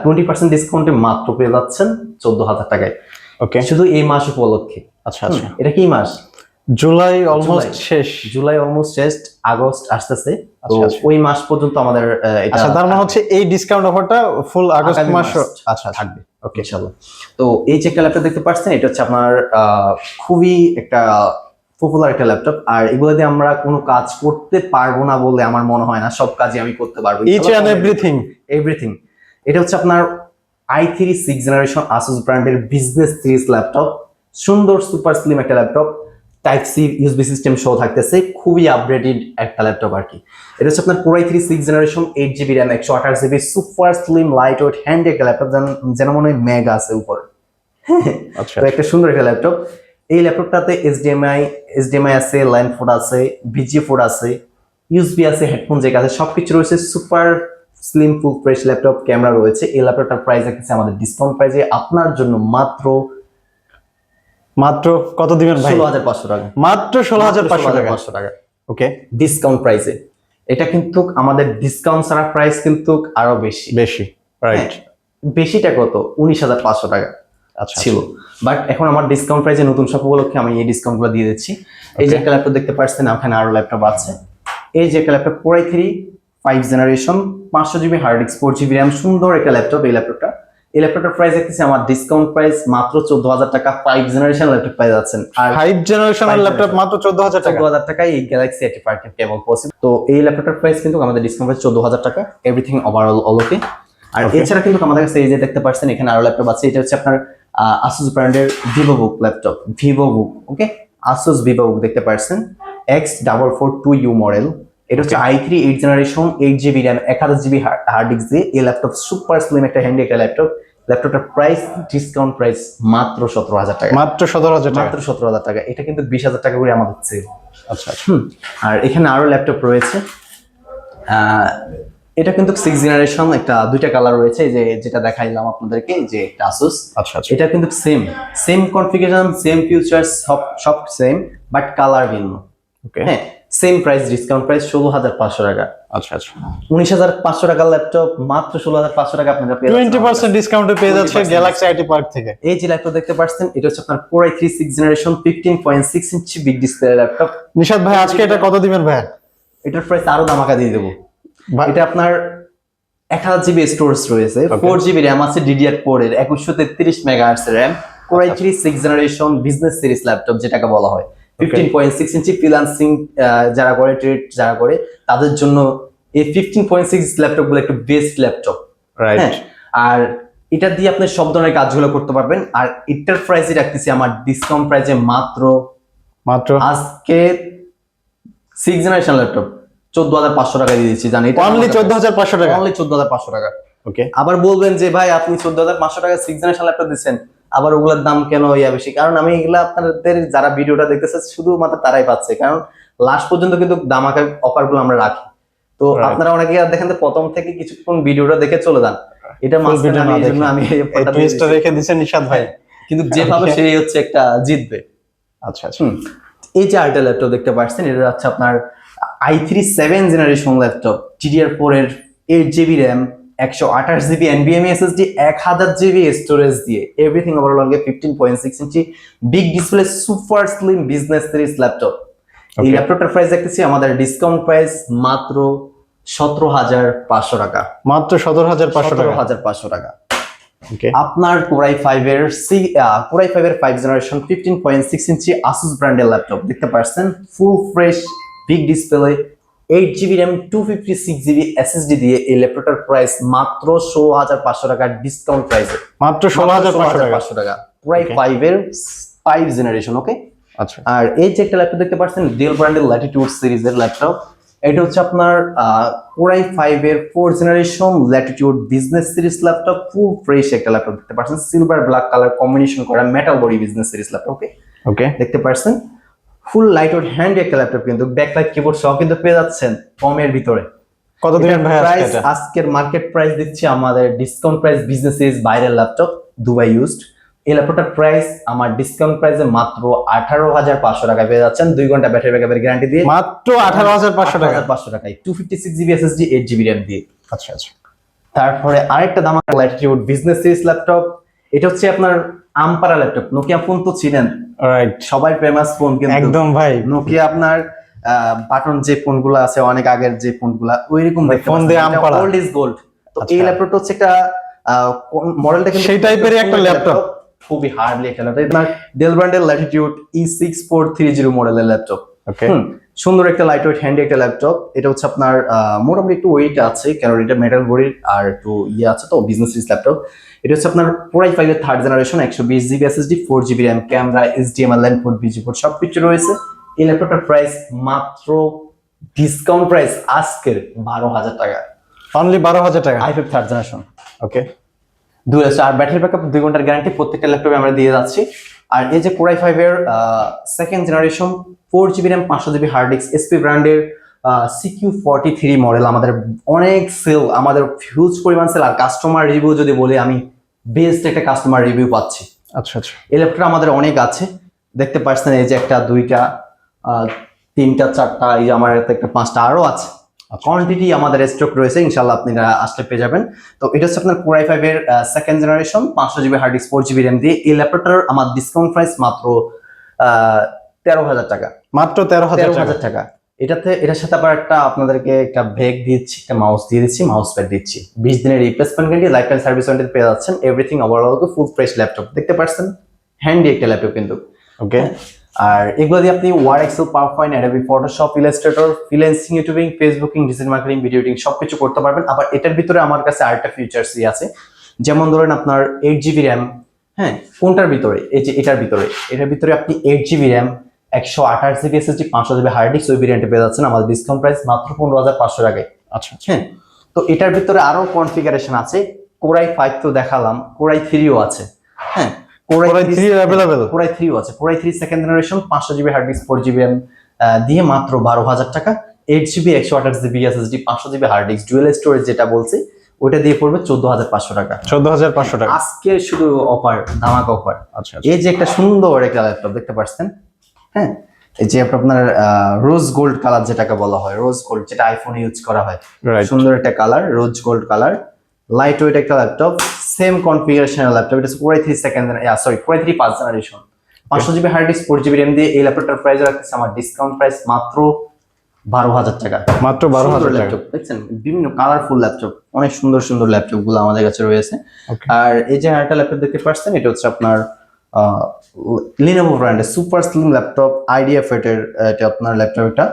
টোয়েন্টি পার্সেন্ট ডিসকাউন্টে মাত্র পেয়ে যাচ্ছেন চোদ্দ হাজার টাকায়। ওকে শুধু এই মাস উপলক্ষে। আচ্ছা আচ্ছা। এটা কি মাস? জুলাই অলমোস্ট শেষ। জুলাই অলমোস্ট শেষ আগস্ট আসতেছে। তো আচ্ছা, আচ্ছা। ওই মাস পর্যন্ত আমাদের এটা আচ্ছা তার মানে হচ্ছে এই ডিসকাউন্ট অফারটা ফুল আগস্ট মাস মাস। আচ্ছা থাকবে। ওকে ইনশাল্লাহ তো এই যে ল্যাপটপ দেখতে পাচ্ছেন এটা হচ্ছে আপনার খুবই একটা পপুলার একটা ল্যাপটপ আর এগুলো দিয়ে আমরা কোনো কাজ করতে পারব না বলে আমার মনে হয় না। সব কাজই আমি করতে পারব। ইচ অ্যান্ড এভরিথিং এভরিথিং এটা হচ্ছে আপনার I three six generation Asus ব্র্যান্ডের বিজনেস সিরিজ ল্যাপটপ সুন্দর সুপার স্লিম একটা laptop type C USB system সহ থাকতেছে খুবই আপডেটেড একটা ল্যাপটপ আর কি। এটা হচ্ছে আপনার Core i three six generation eight GB RAM একশো আঠাশ GB super slim lightweight hand একটা ল্যাপটপ যেন মনে হয় ম্যাগ আছে উপর। আচ্ছা। তো একটা সুন্দর একটা ল্যাপটপ এই ল্যাপটপটাতে এইচডিএমআই এইচডিএমআই আছে লাইন ফোর আছে বিজি ফোর আছে ইউএসবি আছে হেডফোন জ্যাক আছে সবকিছু রয়েছে super slim full fresh laptop camera রয়েছে। এই ল্যাপটপটার প্রাইস রাখছে আমাদের ডিসকাউন্ট প্রাইসে আপনার জন্য মাত্র মাত্র কত দিবেন ভাই? ষোলো হাজার পাঁচশো টাকা। মাত্র ষোলো হাজার পাঁচশো টাকা। পাঁচশো টাকা। ওকে ডিসকাউন্ট প্রাইসে এটা কিন্তু আমাদের ডিসকাউন্ট ছাড়া প্রাইস কিন্তু আরও বেশি। বেশি রাইট বেশিটা কত? উনিশ হাজার পাঁচশো টাকা আচ্ছা ছিল। বাট এখন আমার ডিসকাউন্ট প্রাইসে নতুন সব উপলক্ষে আমি এই ডিসকাউন্টগুলো দিয়ে দিচ্ছি। এই যে একটা ল্যাপটপ দেখতে পাচ্ছেন ওখানে আরও ল্যাপটপ আছে। এই যে একটা laptop Core i three five generation পাঁচশো GB hard disk four GB RAM সুন্দর একটা ল্যাপটপ এই ল্যাপটপটা এই ল্যাপটপটার প্রাইস দেখতেছি আমার ডিসকাউন্ট প্রাইস মাত্র চোদ্দ হাজার টাকা ফাইভ জেনারেশন ল্যাপটপ পেয়ে যাচ্ছেন। আর ফাইভ জেনারেশনের Five ল্যাপটপ মাত্র চোদ্দ হাজার টাকা। চোদ্দ হাজার টাকায় এই গ্যালাক্সি এইটি ফাইভ কেবল পসিবল তো এই ল্যাপটপটার প্রাইস কিন্তু আমাদের ডিসকাউন্ট প্রাইস চোদ্দ হাজার টাকা এভরিথিং ওভারঅল অল ওকে আর এছাড়া কিন্তু আমাদের কাছে এই যে দেখতে পাচ্ছেন এখানে আরও ল্যাপটপ আছে এটা হচ্ছে আপনার আসুস ব্র্যান্ডের VivoBook laptop VivoBook okay Asus VivoBook দেখতে পাচ্ছেন। X double four two U model এটা হচ্ছে I three eight generation eight GB RAM এক হাজার জিবি হার্ড ডিস্ক দিয়ে এই ল্যাপটপ সুপার স্লিম একটা হ্যান্ডি একটা ল্যাপটপ ল্যাপটপটার প্রাইস ডিসকাউন্ট প্রাইস মাত্র সতেরো হাজার টাকা। মাত্র সতেরো হাজার মাত্র সতেরো হাজার টাকা। এটা কিন্তু বিশ হাজার টাকা করে আমাদের সেল আচ্ছা আচ্ছা। আর এখানে আরও ল্যাপটপ রয়েছে। এটা কিন্তু সিক্স জেনারেশন একটা দুইটা কালার রয়েছে। যে যেটা দেখাইলাম আপনাদেরকে যে আসুস আচ্ছা আচ্ছা। এটা কিন্তু same same configuration same features সব সব সেম বাট কালার ভিন্ন। ওকে হ্যাঁ সেম প্রাইস ডিসকাউন্ট প্রাইস ষোলো হাজার পাঁচশো টাকা। আচ্ছা আচ্ছা। উনিশ হাজার পাঁচশো টাকার ল্যাপটপ মাত্র ষোলো হাজার পাঁচশো টাকা আপনারা পেয়ে টোয়েন্টি পার্সেন্ট ডিসকাউন্টে পেয়ে যাচ্ছে গ্যালাক্সি আইটি পার্ক থেকে। এই যে ল্যাপটপ দেখতে পাচ্ছেন এটা হচ্ছে আপনার Core i three six generation fifteen point six inch big display laptop Nishad ভাই আজকে এটা কত দিবেন ভাই? এটার প্রাইস আরও দামাকা দিয়ে দেবো। ভাই- এটা আপনার এক হাজার জিবি স্টোরেজ রয়েছে ফোর জিবি র্যাম আছে ডিডিআর ফোর এর একুশশো তেত্রিশ mega RAM Core i three six generation business series laptop যেটাকে বলা হয়। Fifteen point six inch freelancing যারা করে ট্রেড যারা করে তাদের জন্য এই ফিফটিন পয়েন্ট সিক্স ল্যাপটপগুলো একটু বেস্ট ল্যাপটপ রাইট আর এটা দিয়ে আপনি সব ধরনের কাজগুলো করতে পারবেন। আর এটার প্রাইসই রাখতেছি আমার ডিসকাউন্ট প্রাইসে মাত্র মাত্র? আজকে সিক্স জেনারেশন ল্যাপটপ চোদ্দ হাজার পাঁচশো টাকা দিয়ে দিচ্ছি জানি অনলি চোদ্দ হাজার পাঁচশো টাকা? অনলি চোদ্দ হাজার পাঁচশো টাকা। ওকে আবার বলবেন যে ভাই আপনি চোদ্দ হাজার পাঁচশো টাকা সিক্স জেনারেশন ল্যাপটপ দিচ্ছেন। আবার ওগুলোর দাম কেন ইয়া বেশি? কারণ আমি এগুলা আপনাদের যারা ভিডিওটা দেখতেছে শুধুমাত্র তারাই পাচ্ছে। কারণ লাস্ট পর্যন্ত কিন্তু দামাকা অফারগুলো আমরা রাখি। তো আপনারা অনেকে আর দেখেন প্রথম থেকে কিছুক্ষণ ভিডিওটা দেখে চলে যান। এটা আমি। রেখে দিচ্ছেন নিশাদ ভাই। কিন্তু যে পাবে সেই হচ্ছে একটা জিতবে। আচ্ছা আচ্ছা। এই যে আরেকটা ল্যাপটপ দেখতে পাচ্ছেন এটা হচ্ছে আপনার I three seven generation laptop DDR four এর এইট জিবি র্যাম একশো আঠাশ জিবি এনবিএমই এসএসডি এক হাজার জিবি স্টোরেজ দিয়ে everything overall fifteen point six inch big display super slim business series laptop এই ল্যাপটপটার প্রাইস দেখতেছি আমাদের ডিসকাউন্ট প্রাইস মাত্র সতেরো হাজার পাঁচশো টাকা। মাত্র সতেরো হাজার পাঁচশো টাকা। হাজার পাঁচশো টাকা। আপনার কোরাই ফাইভ এর সি কোরাই ফাইভ এর five generation fifteen point six inch Asus ব্র্যান্ডের ল্যাপটপ দেখতে পাচ্ছেন? Full fresh big display eight GB RAM two fifty six GB SSD দিয়ে এই ল্যাপটপটার প্রাইস মাত্র ষোলো হাজার পাঁচশো টাকা ডিসকাউন্ট প্রাইসে মাত্র ষোলো হাজার পাঁচশো টাকা। Okay. ফাইভ এর ফাইভ জেনারেশন ওকে আচ্ছা। আর এই যে একটা ল্যাপটপ দেখতে পাচ্ছেন ডেল ব্র্যান্ডের ল্যাটিটিউড সিরিজের ল্যাপটপ এটা হচ্ছে আপনার কোরাই ফাইভ এর four generation Latitude business series laptop full fresh একটা ল্যাপটপ দেখতে পাচ্ছেন। সিলভার ব্ল্যাক কালার কম্বিনেশন করা metal body business series laptop okay okay দেখতে পাচ্ছেন? ফুল লাইট ওয়েট হ্যান্ড একটা ল্যাপটপ কিন্তু ব্যাকলাইট কিবোর্ড সহ কিন্তু পেয়ে যাচ্ছেন কমের ভিতরে। কত ভাই প্রাইস আজকের মার্কেট প্রাইস দিচ্ছি আমাদের ডিসকাউন্ট প্রাইস বিজনেস সিরিজ বাইরের ল্যাপটপ দুবাই ইউজড এই ল্যাপটপটার প্রাইস আমার ডিসকাউন্ট প্রাইসে মাত্র আঠারো হাজার পাঁচশো টাকায় পেয়ে যাচ্ছেন। দুই ঘণ্টা ব্যাটারি ব্যাকআপের গ্যারান্টি দিয়ে। মাত্র আঠারো হাজার পাঁচশো টাকা। পাঁচশো টাকায়। Two fifty six GB SSD eight GB RAM দিয়ে। আচ্ছা আচ্ছা। তারপরে আরেকটা দাম ল্যাটিটিউড বিজনেস সিরিজ ল্যাপটপ এটা হচ্ছে আপনার আমপারা ল্যাপটপ নোকিয়া ফোন তো ছিলেন রাইট সবাই ফেমাস ফোন কিন্তু। একদম ভাই। নোকিয়া আপনার বাটন যে ফোনগুলো আছে অনেক আগের যে ফোনগুলো ওইরকম ফোন দিয়ে আম পাড়া। ওল্ড ইজ গোল্ড তো আচ্ছা। এই ল্যাপটপটা হচ্ছে একটা মডেলটা কিন্তু সেই টাইপের একটা ল্যাপটপ। খুবই হার্ডলি একটা ল্যাপটপ ডেল ব্র্যান্ডের Latitude E six four three zero মডেলের ল্যাপটপ ওকে সুন্দর একটা লাইট ওয়েট হ্যান্ডি একটা ল্যাপটপ এটা হচ্ছে আপনার মোটামুটি একটু ওয়েট আছে কারণ এটা মেটাল বডির আর একটু ইয়ে আছে তো বিজনেস সিরিজ ল্যাপটপ এটা হচ্ছে আপনার পুরাই ফাইভের থার্ড জেনারেশন একশো বিশ GB SSD four GB RAM camera HDMI LAN port BG port সব কিছু রয়েছে। এই ল্যাপটপটার প্রাইস মাত্র ডিসকাউন্ট প্রাইস আজকের বারো হাজার টাকা। অনলি বারো হাজার টাকা? I five third generation okay দুই হাজার আর ব্যাটারি ব্যাকআপ দুই ঘণ্টার গ্যারান্টি প্রত্যেকটা ল্যাপটপে আমরা দিয়ে যাচ্ছি। আর এই যে কোরাই ফাইভের second generation four GB RAM পাঁচশো জিবি হার্ড ডিস্ক এসপি ব্র্যান্ডের সিকিউ ফর্টি থ্রি মডেল আমাদের অনেক সেল আমাদের হিউজ পরিমাণ সেল আর কাস্টমার রিভিউ যদি বলি আমি বেস্ট একটা কাস্টমার রিভিউ পাচ্ছি। আচ্ছা আচ্ছা। এই ল্যাপটপ আমাদের অনেক আছে। দেখতে পাচ্ছেন এই যে একটা দুইটা তিনটা চারটা এই যে আমার একটা পাঁচটা আরও আছে। কোয়ান্টিটি আমাদের স্টক রয়েছে ইনশাল্লাহ আপনারা আসলে পেয়ে যাবেন। তো এটা হচ্ছে আপনার কোরাই ফাইভের সেকেন্ড জেনারেশন পাঁচশো GB hard disk four GB RAM দিয়ে। এই ল্যাপটপটার আমার ডিসকাউন্ট প্রাইস মাত্র তেরো হাজার টাকা। মাত্র তেরো হাজার হাজার টাকা। এটাতে এটার সাথে আবার একটা আপনাদেরকে একটা ব্যাগ দিচ্ছি একটা মাউস দিয়ে দিচ্ছি মাউস প্যাড দিচ্ছি। বিশ দিনের replacement guarantee lifetime service warranty পেয়ে যাচ্ছেন। Everything overall full fresh laptop দেখতে পাচ্ছেন? হ্যান্ডি একটা ল্যাপটপ কিন্তু। ওকে আর এগুলো দিয়ে আপনি Word Excel PowerPoint Adobe Photoshop Illustrator freelancing YouTubing Facebooking digital marketing video editing সব কিছু করতে পারবেন। আবার এটার ভিতরে আমার কাছে আরেকটা ফিচার্সই আছে। যেমন ধরেন আপনার এইট জিবি র্যাম হ্যাঁ কোনটার ভিতরে? এই যে এটার ভিতরে। এটার ভিতরে আপনি এইট জিবি র্যাম একশো আঠাশ জিবি এসএসডি পাঁচশো জিবি হার্ড ডিস্ক ওই ভেরিয়েন্টে পেয়ে যাচ্ছেন আমাদের ডিসকাউন্ট প্রাইস মাত্র পনেরো হাজার পাঁচশো টাকায় আচ্ছা হ্যাঁ তো এটার ভিতরে আরও কনফিগারেশন আছে। কোরাই ফাইভ তো দেখালাম কোরাই থ্রিও আছে। হ্যাঁ Core i3 available? Core i থ্রিও আছে। Core i three second generation পাঁচশো GB hard disk four GB দিয়ে মাত্র বারো হাজার টাকা। এইট জিবি একশো আঠাশ জিবি এসএসডি পাঁচশো GB hard disk dual storage যেটা বলছি ওটা দিয়ে পড়বে চোদ্দ হাজার পাঁচশো টাকা। চোদ্দ হাজার পাঁচশো টাকা। আজকে শুধু অফার ধামাকা অফার আচ্ছা এই যে একটা সুন্দর একটা ল্যাপটপ দেখতে পাচ্ছেন হ্যাঁ? এই যে আপনার রোজ গোল্ড কালার যেটাকে বলা হয় রোজ গোল্ড যেটা আইফোনে ইউজ করা হয়। সুন্দর একটা colour rose gold colour light weight একটা ল্যাপটপ সেম কনফিগারেশনের ল্যাপটপ এটা core i three second sorry core i three পাঁচ জেনারেশন পাঁচশো GB hard disk four GB RAM দিয়ে এই ল্যাপটপটার প্রাইস রাখতেছে আমার ডিসকাউন্ট প্রাইস মাত্র বারো হাজার টাকা। মাত্র বারো হাজার ল্যাপটপ দেখছেন? বিভিন্ন কালারফুল ল্যাপটপ অনেক সুন্দর সুন্দর ল্যাপটপগুলো আমাদের কাছে রয়েছে। আর এই যে আরেকটা ল্যাপটপ দেখতে পাচ্ছেন এটা হচ্ছে আপনার লিনোভো ব্র্যান্ডের সুপার স্লিম ল্যাপটপ আইডিয়া ফেটের এটা আপনার ল্যাপটপ এটা।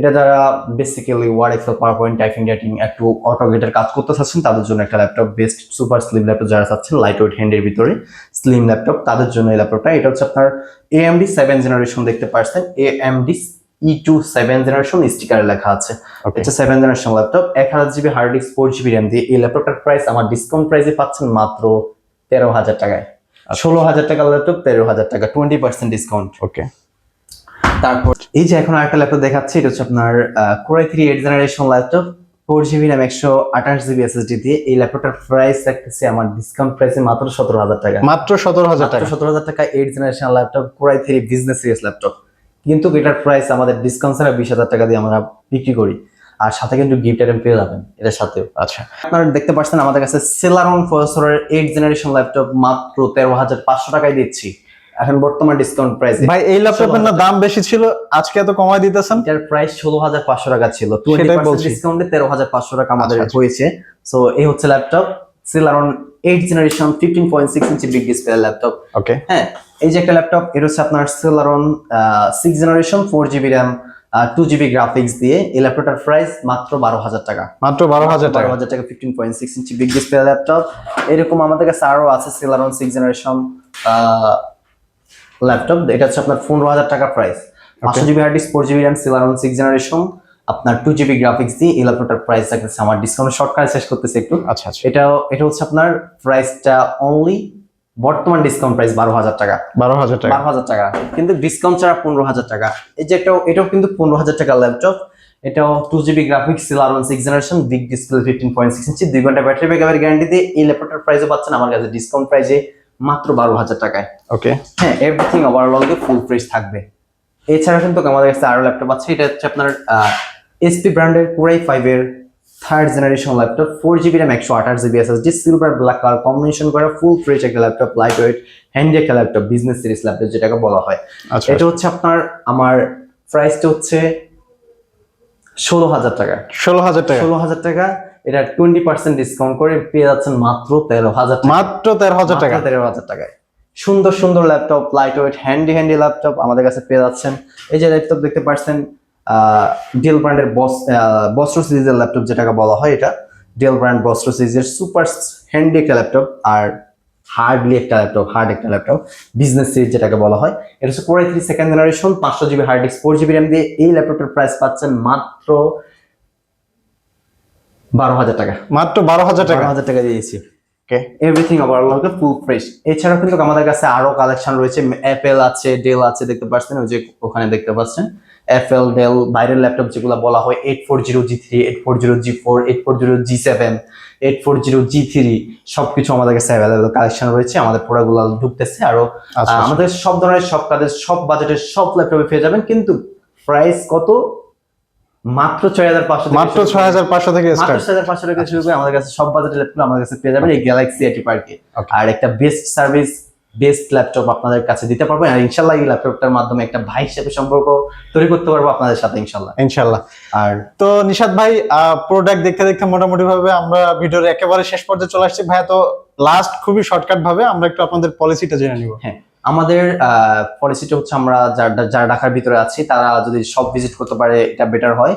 এটা যারা basically word Excel power point typing typing একটু অটো অটোগেটের কাজ করতে চাচ্ছেন তাদের জন্য একটা laptop best super slim laptop যারা চাচ্ছেন লাইট ওয়েট হ্যান্ডের ভিতরে স্লিম ল্যাপটপ তাদের জন্য এই ল্যাপটপটা এটা হচ্ছে আপনার এএমডি সেভেন জেনারেশন দেখতে পাচ্ছেন AMD E two seven generation স্টিকারে লেখা আছে। এটা সেভেন জেনারেশন ল্যাপটপ এক হাজার GB hard disk four GB RAM দিয়ে এই ল্যাপটপটার প্রাইস আমার ডিসকাউন্ট প্রাইসে পাচ্ছেন মাত্র তেরো হাজার টাকায়। ষোলো হাজার টাকার ল্যাপটপ তেরো হাজার টাকা টোয়েন্টি পার্সেন্ট ডিসকাউন্ট ওকে তারপর এই যে এখন আরেকটা ল্যাপটপ দেখাচ্ছি এটা হচ্ছে আপনার core i three eight generation laptop four GB RAM একশো আঠাশ জিবি এসএসডি দিয়ে। এই ল্যাপটপটার প্রাইস রাখতেছে আমার ডিসকাউন্ট প্রাইসে মাত্র সতেরো হাজার টাকা। মাত্র সতেরো হাজার টাকা। সতেরো হাজার টাকা eight generation laptop core i three business series laptop কিন্তু এটার প্রাইস আমাদের ডিসকাউন্ট ছাড়া বিশ হাজার টাকা দিয়ে আমরা বিক্রি করি। আর সাথে কিন্তু গিফট আইটেম পেয়ে যাবেন এটার সাথেও। আচ্ছা। আপনারা দেখতে পাচ্ছেন আমাদের কাছে সেলারন প্রসেসরের এইট জেনারেশন ল্যাপটপ মাত্র তেরো হাজার পাঁচশো টাকায় দিচ্ছি। এখন বর্তমান ডিসকাউন্ট প্রাইস ভাই এই ল্যাপটপের না দাম বেশি ছিল আজকে এত কমায় দিতেছেন? এটার প্রাইস ষোলো হাজার পাঁচশো টাকা ছিল। টোয়েন্টি সেটাই পার্সেন্ট বলছি। ডিসকাউন্টে তেরো হাজার পাঁচশো টাকা আমাদের আচ্ছা, আচ্ছা। হয়েছে। সো এই হচ্ছে laptop Celeron eight generation fifteen point six inch big display laptop okay হ্যাঁ এই যে একটা ল্যাপটপ এটা হচ্ছে আপনার Celeron six generation four GB RAM two GB graphics দিয়ে। এই ল্যাপটপটার প্রাইস মাত্র বারো হাজার টাকা। মাত্র বারো হাজার টাকা। হাজার টাকা fifteen point six inch big display laptop এরকম আমাদের কাছে আরও আছে সিলারন সিক্স জেনারেশন ল্যাপটপ এটা হচ্ছে আপনার পনেরো হাজার টাকা প্রাইস পাঁচশো GB hard disk four GB RAM Celeron six generation আপনার টু জিবি গ্রাফিক্স দিয়ে এই ল্যাপটপটার প্রাইস থাকতেছে আমার ডিসকাউন্ট শর্টকাট শেষ করতেছে একটু। আচ্ছা আচ্ছা। এটা এটা হচ্ছে আপনার প্রাইসটা অনলি বর্তমান ডিসকাউন্ট প্রাইস বারো হাজার টাকা। বারো হাজার টাকা। বারো হাজার টাকা। কিন্তু ডিসকাউন্ট ছাড়া পনেরো হাজার টাকা। এই যে একটা এটাও কিন্তু পনেরো হাজার টাকা ল্যাপটপ এটাও two GB graphics Celeron six generation big display fifteen point six inch দুই ঘণ্টা ব্যাটারি ব্যাকআপের গ্যারান্টি দিয়ে এই ল্যাপটপটার প্রাইসও পাচ্ছেন। আমার কাছে ডিসকাউন্ট প্রাইসে মাত্র বারো হাজার টাকায়। ওকে হ্যাঁ এভরিথিং ওভারঅল ফুল ফ্রেশ থাকবে। এছাড়া কিন্তু আমাদের কাছে আরও ল্যাপটপ আছে এটা হচ্ছে আপনার এসপি ব্র্যান্ডের কোরাই ফাইভের third generation laptop four GB RAM একশো আঠাশ GB SSD silver black colour combination করা ফুল ফ্রেশ একটা ল্যাপটপ লাইট ওয়েট হ্যান্ডি একটা ল্যাপটপ বিজনেস সিরিজ ল্যাপটপ যেটাকে বলা হয়। আচ্ছা এটা হচ্ছে আপনার আমার প্রাইসটা হচ্ছে ষোলো হাজার টাকা। ষোলো হাজার টাকা। ষোলো হাজার টাকা এটা টোয়েন্টি পার্সেন্ট ডিসকাউন্ট করে পেয়ে যাচ্ছেন মাত্র তেরো হাজার মাত্র তেরো হাজার টাকা। তেরো হাজার টাকায়। সুন্দর সুন্দর laptop light weight handy handy laptop আমাদের কাছে পেয়ে যাচ্ছেন। এই যে ল্যাপটপ দেখতে পাচ্ছেন ডেল ব্র্যান্ডের বস বস্ট্রো সিরিজের ল্যাপটপ যেটাকে বলা হয় এটা ডেল ব্র্যান্ড বস্ট্রো সিরিজের সুপার হ্যান্ডি একটা ল্যাপটপ আর হার্ডলি একটা ল্যাপটপ হার্ড একটা ল্যাপটপ বিজনেস সিরিজ যেটাকে বলা হয়। এটা হচ্ছে core i three second generation পাঁচশো GB hard disk four GB RAM দিয়ে এই ল্যাপটপের প্রাইস পাচ্ছেন মাত্র বারো হাজার টাকা। মাত্র বারো হাজার টাকা? হাজার টাকা দিয়েছি। ওকে এভরিথিং ওভারঅল হচ্ছে ফুল ফ্রেশ এছাড়াও কিন্তু আমাদের কাছে আরও কালেকশন রয়েছে। অ্যাপেল আছে ডেল আছে দেখতে পাচ্ছেন? ওই যে ওখানে দেখতে পাচ্ছেন? অ্যাপেল ডেল বাইরের ল্যাপটপ যেগুলো বলা হয় eight four zero G three eight four zero G four eight four zero G seven eight four zero G three সবকিছু আমাদের কাছে অ্যাভেলেবল কালেকশন রয়েছে। আমাদের প্রোডাক্টগুলো ঢুকতেছে। আরও আচ্ছা, আমাদের সব ধরনের সব কাজের সব বাজেটের সব ল্যাপটপে পেয়ে যাবেন। কিন্তু প্রাইস কত? মাত্র ছয় হাজার পাঁচশো মাত্র ছয় হাজার পাঁচশো থেকে মাত্র ছয় হাজার পাঁচশো টাকা শুরু করে আমাদের কাছে সব বাজেটের ল্যাপটপ আমাদের কাছে পেয়ে যাবেন এই গ্যালাক্সি আইটি পার্কে আর একটা বেস্ট সার্ভিস বেস্ট ল্যাপটপ আপনাদের কাছে দিতে পারব আর ইনশাল্লাহ এই ল্যাপটপটার মাধ্যমে একটা ভাই হিসেবে সম্পর্ক তৈরি করতে পারব আপনাদের সাথে ইনশাল্লাহ। ইনশাল্লাহ। আর তো নিশাদ ভাই প্রোডাক্ট দেখতে দেখতে মোটামুটি ভাবে আমরা ভিডিওর একেবারে শেষ পর্যায়ে চলে আসছি। ভাইয়া তো লাস্ট খুবই শর্টকাট ভাবে আমরা একটু আপনাদের পলিসিটা জেনে নিব। হ্যাঁ। আমাদের পলিসিটা হচ্ছে আমরা যারা যারা ঢাকার ভিতরে আছি, তারা যদি সব ভিজিট করতে পারে, এটা বেটার হয়।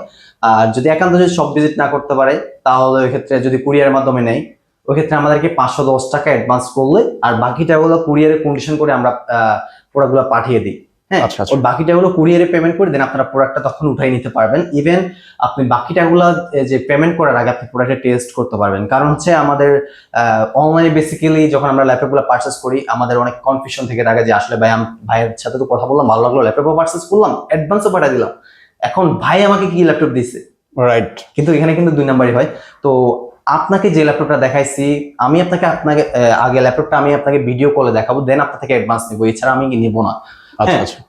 আর যদি একান্ত যদি সব ভিজিট না করতে পারে, তাহলে ওই ক্ষেত্রে যদি কুরিয়ারের মাধ্যমে নেই, ওই ক্ষেত্রে আমাদেরকে পাঁচশো দশ টাকা অ্যাডভান্স করলে, আর বাকিটাগুলো কুরিয়ারে কন্ডিশন করে আমরা প্রোডাক্টগুলো পাঠিয়ে দিই। হ্যাঁ আচ্ছা, আচ্ছা। ওর বাকিটা হলো কুরিয়ারে পেমেন্ট করে দেন আপনারা প্রোডাক্টটা তখন উঠাই নিতে পারবেন। ইভেন আপনি বাকিটাগুলো যে পেমেন্ট করার আগে আপনি প্রোডাক্টে টেস্ট করতে পারবেন। কারণ হচ্ছে আমাদের অনলাইনে বেসিক্যালি যখন আমরা ল্যাপটপগুলো পারচেস করি আমাদের অনেক কনফিউশন থেকে থাকে যে আসলে ভাই আমি ভাইয়ের সাথে তো কথা বললাম ভালো লাগল ল্যাপটপও পারচেস করলাম অ্যাডভান্সও পাঠিয়ে দিলাম। এখন ভাই আমাকে কি ল্যাপটপ দিছে? রাইট কিন্তু এখানে কিন্তু দুই নাম্বারই হয়। তো আপনাকে যে ল্যাপটপটা দেখাইছি আমি আপনাকে আপনাকে আগে ল্যাপটপটা আমি আপনাকে ভিডিও কলে দেখাবো দেন আপনার থেকে অ্যাডভান্স নিবো। এছাড়া আমি নিবো না? আচ্ছা আচ্ছা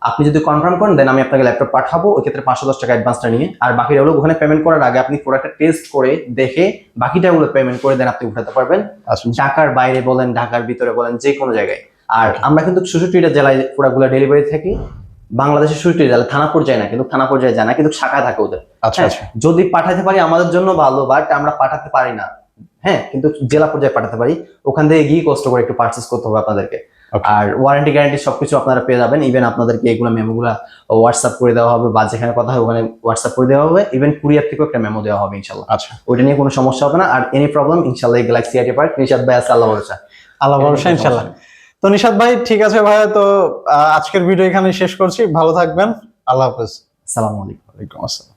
আপনি যদি কনফার্ম করেন দেন আমি আপনাকে ল্যাপটপ পাঠাবো ওই ক্ষেত্রে পাঁচশো দশ টাকা অ্যাডভান্সটা নিয়ে। আর বাকিটা হলো ওখানে পেমেন্ট করার আগে আপনি প্রোডাক্টটা টেস্ট করে দেখে বাকিটা হলো পেমেন্ট করে দেন আপনি উঠাতে পারবেন। আচ্ছা ঢাকার বাইরে বলেন ঢাকার ভিতরে বলেন যে কোনো জায়গায়। আর আমরা কিন্তু ষষ্ঠীটা জেলায় প্রোডাক্টগুলো ডেলিভারি থাকি। বাংলাদেশের ষষ্ঠী জেলা থানা পর্যায়ে না কিন্তু থানা পর্যায়ে যায় না কিন্তু শাখা থাকে ওদের। আচ্ছা হ্যাঁ, আচ্ছা। যদি পাঠাতে পারি আমাদের জন্য ভালো বাট আমরা পাঠাতে পারি না। হ্যাঁ কিন্তু জেলা পর্যায়ে পাঠাতে পারি। ওখান থেকে গিয়ে কষ্ট করে একটু পারচেস করতে হবে আপনাদেরকে. আর ওয়ারেন্টি গ্যারান্টি সবকিছু আপনারা পেয়ে যাবেন। ইভেন আপনাদেরকে এগুলো মেমোগুলো হোয়াটসঅ্যাপ করে দেওয়া হবে বা যেখানে কথা হয় ওখানে হোয়াটসঅ্যাপ করে দেওয়া হবে। ইভেন কুরিয়ার থেকেও একটা মেমো দেওয়া হবে ইনশাল্লাহ। আচ্ছা। ওইটা নিয়ে কোনো সমস্যা হবে না। আর এনি প্রবলেম ইনশাল্লাহ এই গ্যালাক্সি আইটি পার্ক নিশাদ ভাই আছে আল্লাহ ভরসা। আল্লাহ ভরসা ইনশাল্লাহ। তো নিশাদ ভাই ঠিক আছে ভাইয়া তো আজকের ভিডিও এখানে শেষ করছি। ভালো থাকবেন। আল্লাহ হাফেজ। আসসালামু আলাইকুম। ওয়ালাইকুম আসসালাম।